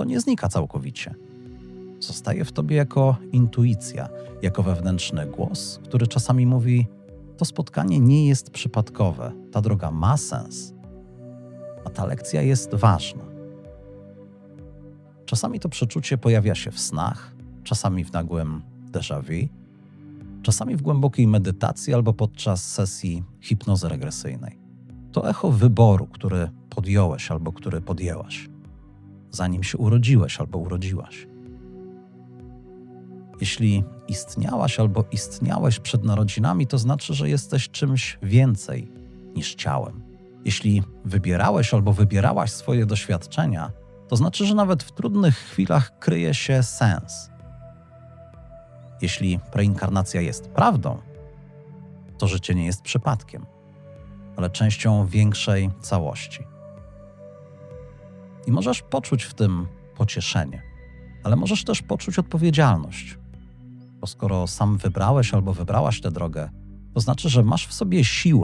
to nie znika całkowicie. Zostaje w tobie jako intuicja, jako wewnętrzny głos, który czasami mówi: To spotkanie nie jest przypadkowe, ta droga ma sens, a ta lekcja jest ważna. Czasami to przeczucie pojawia się w snach, czasami w nagłym déjà vu, czasami w głębokiej medytacji albo podczas sesji hipnozy regresyjnej. To echo wyboru, który podjąłeś albo który podjęłaś, zanim się urodziłeś albo urodziłaś. Jeśli istniałaś albo istniałeś przed narodzinami, to znaczy, że jesteś czymś więcej niż ciałem. Jeśli wybierałeś albo wybierałaś swoje doświadczenia, to znaczy, że nawet w trudnych chwilach kryje się sens. Jeśli preinkarnacja jest prawdą, to życie nie jest przypadkiem, ale częścią większej całości. I możesz poczuć w tym pocieszenie, ale możesz też poczuć odpowiedzialność. Bo skoro sam wybrałeś albo wybrałaś tę drogę, to znaczy, że masz w sobie siłę